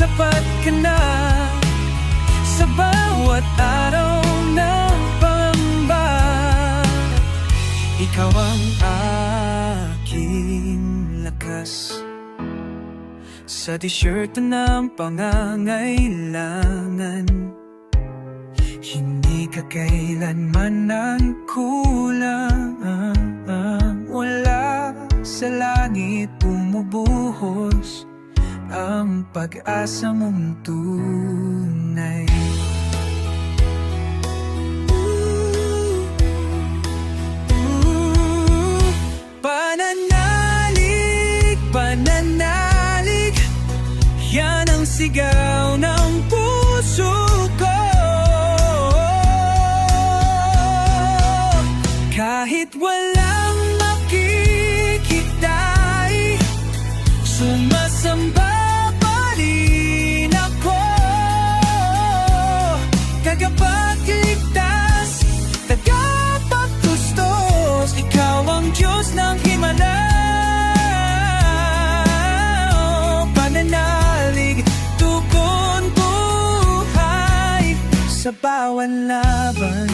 Sapat ka na Sa bawat araw ng pangamba. Ikaw ang aking lakas Sa t-shirt ng pangangailangan. Hindi ka kailanman ng kulang. Wala sa langit bumubuhos Ang pag-asa mong tunay. Pananalig, pananalig Yan ang sigaw Sa bawat laban.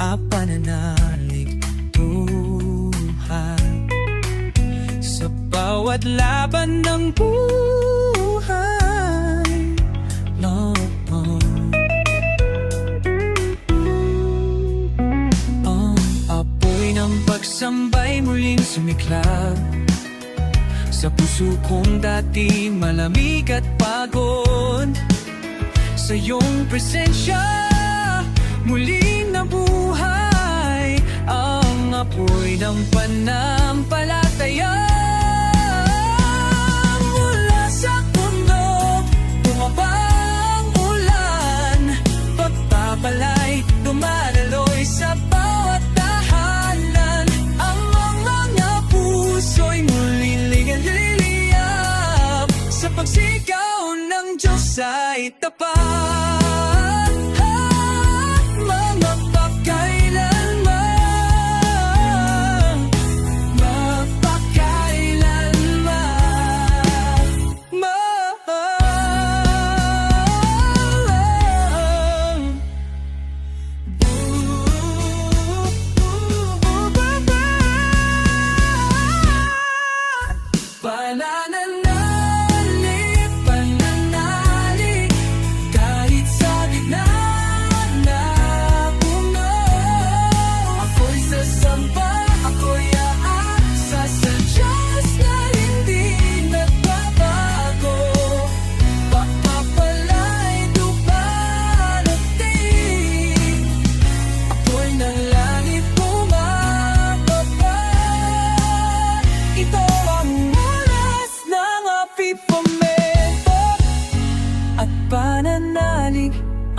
Ah, pananalig Tuhan Sa bawat laban ng buhay. Oh. Ang apoy ng pagsambay muling sumiklab Sa puso kong dati malamig at pagod. Sa iyong presensya muling nabuhay Ang apoy ng panampalataya Sa pagsigaw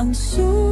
ang susunod.